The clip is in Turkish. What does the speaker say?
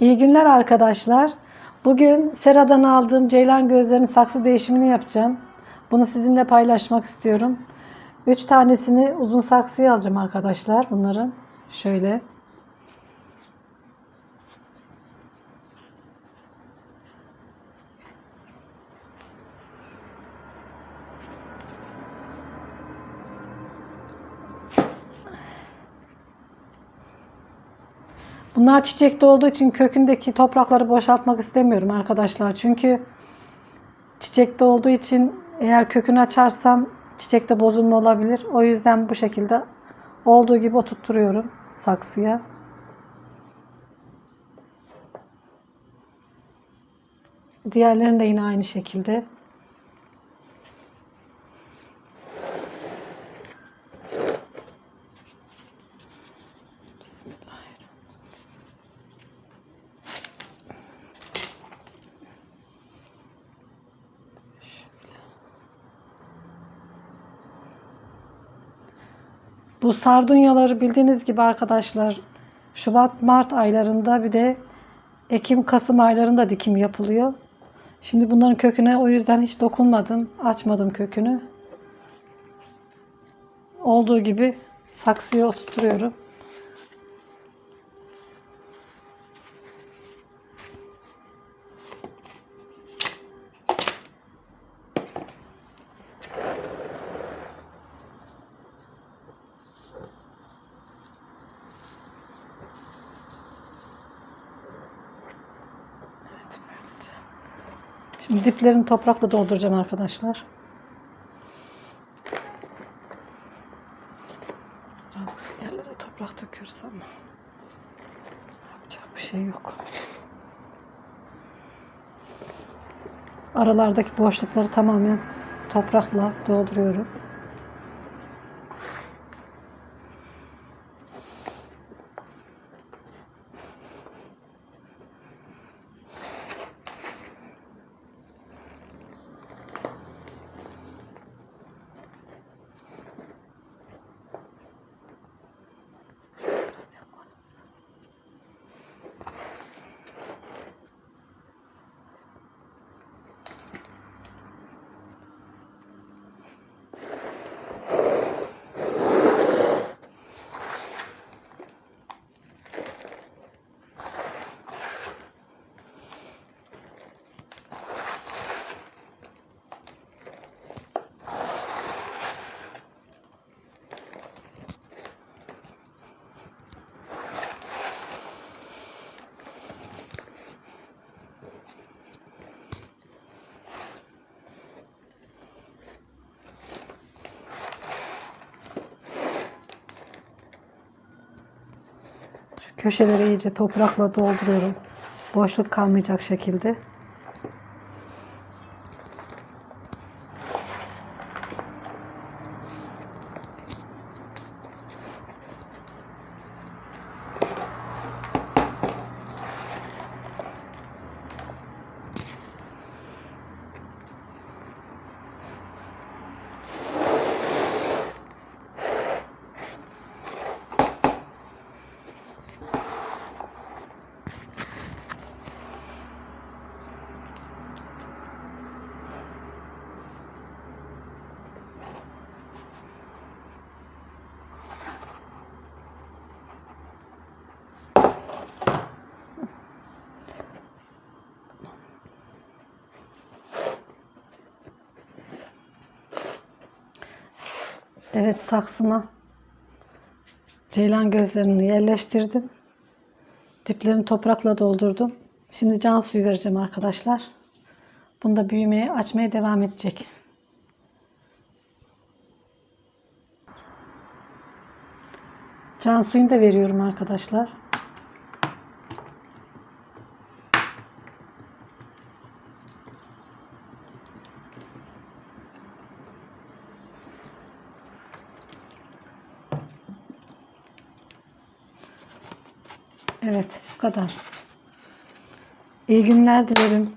İyi günler arkadaşlar. Bugün Sera'dan aldığım ceylan gözlerinin saksı değişimini yapacağım. Bunu sizinle paylaşmak istiyorum. 3 tanesini uzun saksıya alacağım arkadaşlar bunların. Şöyle. Bunlar çiçekte olduğu için kökündeki toprakları boşaltmak istemiyorum arkadaşlar. Çünkü çiçekte olduğu için eğer kökünü açarsam çiçekte bozulma olabilir. O yüzden bu şekilde olduğu gibi oturtturuyorum saksıya. Diğerlerini de yine aynı şekilde. Bu sardunyaları bildiğiniz gibi arkadaşlar Şubat-Mart aylarında bir de Ekim-Kasım aylarında dikim yapılıyor. Şimdi bunların köküne o yüzden hiç dokunmadım. Açmadım kökünü. Olduğu gibi saksıya oturtuyorum. Diplerini toprakla dolduracağım arkadaşlar. Biraz yerlere toprak döküyoruz ama yapacak bir şey yok. Aralardaki boşlukları tamamen toprakla dolduruyorum. Köşeleri iyice toprakla dolduruyorum. Boşluk kalmayacak şekilde. Evet saksıma ceylan gözlerini yerleştirdim. Diplerini toprakla doldurdum. Şimdi can suyu vereceğim arkadaşlar. Bunda büyümeye, açmaya devam edecek. Can suyunu da veriyorum arkadaşlar. Evet, bu kadar. İyi günler dilerim.